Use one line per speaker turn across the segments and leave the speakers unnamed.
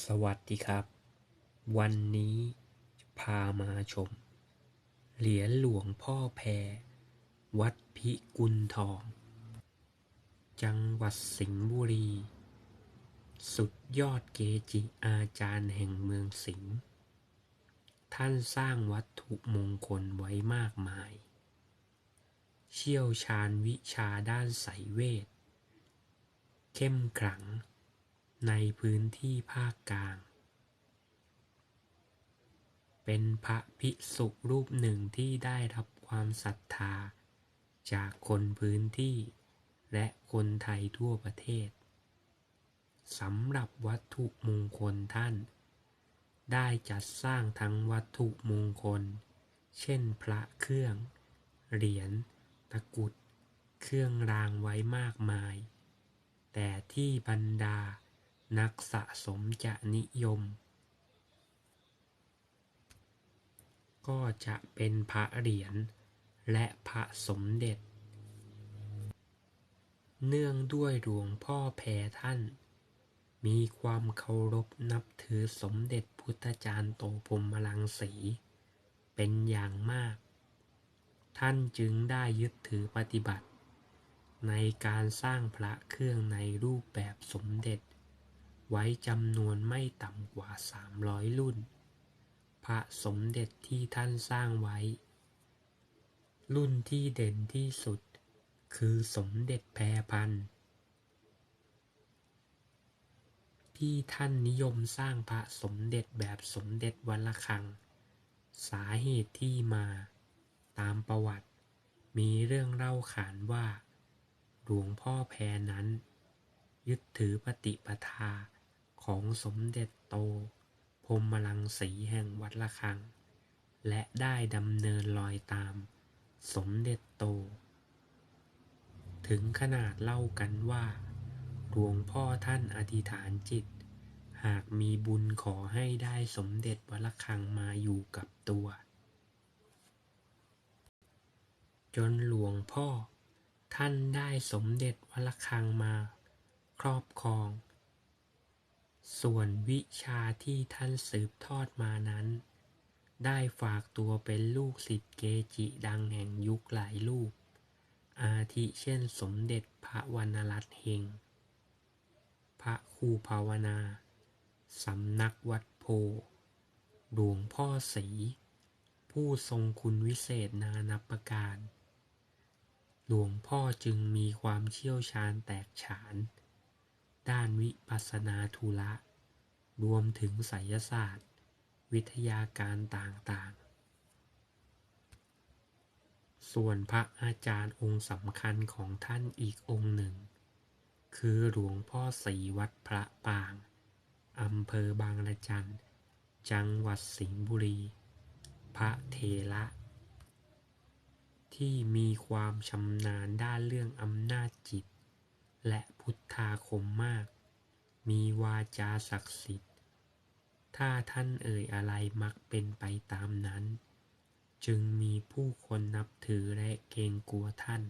สวัสดีครับ วันนี้พามาชม เหรียญหลวงพ่อแพร วัดพิกุลทอง จังหวัดสิงห์บุรี สุดยอดเกจิอาจารย์แห่งเมืองสิงห์ท่านสร้างวัตถุมงคลไว้มากมาย เชี่ยวชาญวิชาด้านไสยเวท เข้มขลัง ในพื้นที่ภาคกลาง เป็นพระภิกษุรูปหนึ่งที่ได้รับความศรัทธา จากคนพื้นที่ และคนไทยทั่วประเทศสำหรับวัตถุมงคลท่าน ได้จัดสร้างทั้งวัตถุมงคล เช่นพระเครื่อง เหรียญ ตะกุด เครื่องรางไว้มากมาย แต่ที่บรรดา นักสะสมจะนิยม ก็จะเป็นพระเหรียญและพระสมเด็จ เนื่องด้วยหลวงพ่อแพรท่าน มีความเคารพนับถือสมเด็จพุทธจารย์โตพรหมลังสี เป็นอย่างมาก ท่านจึงได้ยึดถือปฏิบัติ ในการสร้างพระเครื่องในรูปแบบสมเด็จ ไว้จำนวนไม่ต่ำกว่า 300 รุ่น พระสมเด็จที่ท่านสร้างไว้ รุ่นที่เด่นที่สุด คือสมเด็จแพรพันธ์ที่ท่านนิยมสร้างพระสมเด็จแบบสมเด็จวัลคัง สาเหตุที่มาตามประวัติ มีเรื่องเล่าขานว่า หลวงพ่อแพรนั้น ยึดถือปฏิปทา ของสมเด็จโตพรมลังสีแห่งวัดละคัง และได้ดำเนินรอยตาม สมเด็จโต ถึงขนาดเล่ากันว่าหลวงพ่อท่านอธิษฐานจิต หากมีบุญขอให้ได้สมเด็จวัดละคังมาอยู่กับตัว จนหลวงพ่อท่านได้สมเด็จวัดละคังมา ครอบครอง ส่วนวิชาที่ท่านสืบทอดมานั้น ได้ฝากตัวเป็นลูกศิษย์เกจิดังแห่งยุคหลายลูกอาทิเช่นสมเด็จพระวรรณรัตน์เฮง พระครูภาวนา สำนักวัดโพ หลวงพ่อศรี ผู้ทรงคุณวิเศษนานับประการ หลวงพ่อจึงมีความเชี่ยวชาญแตกฉานด้านวิปัสสนาธุระ รวมถึงไสยศาสตร์ วิทยาการต่างๆ ส่วนพระอาจารย์องค์สำคัญของท่านอีกองค์หนึ่ง คือหลวงพ่อศรีวัดพระปางอำเภอบางละจัน จังหวัดสิงห์บุรี พระเทระ ที่มีความชำนาญด้านเรื่องอำนาจจิต และพุทธาคมมาก มีวาจาศักดิ์สิทธิ์ ถ้าท่านเอ่ยอะไรมักเป็นไปตามนั้น จึงมีผู้คนนับถือและเกรงกลัวท่าน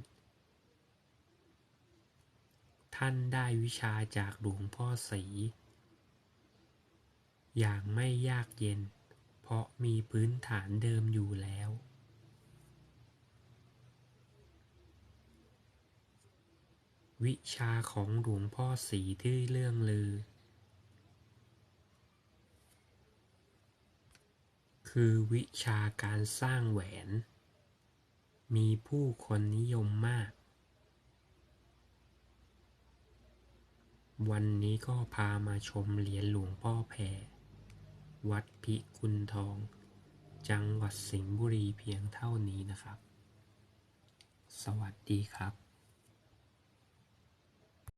ท่านได้วิชาจากหลวงพ่อศรีอย่างไม่ยากเย็น เพราะมีพื้นฐานเดิมอยู่แล้ว วิชาของหลวงพ่อสีที่เรื่องลือ คือวิชาการสร้างแหวน มีผู้คนนิยมมาก วันนี้ก็พามาชมเหรียญหลวงพ่อแพร วัดพิกุลทอง จังหวัดสิงห์บุรีเพียงเท่านี้นะครับ สวัสดีครับ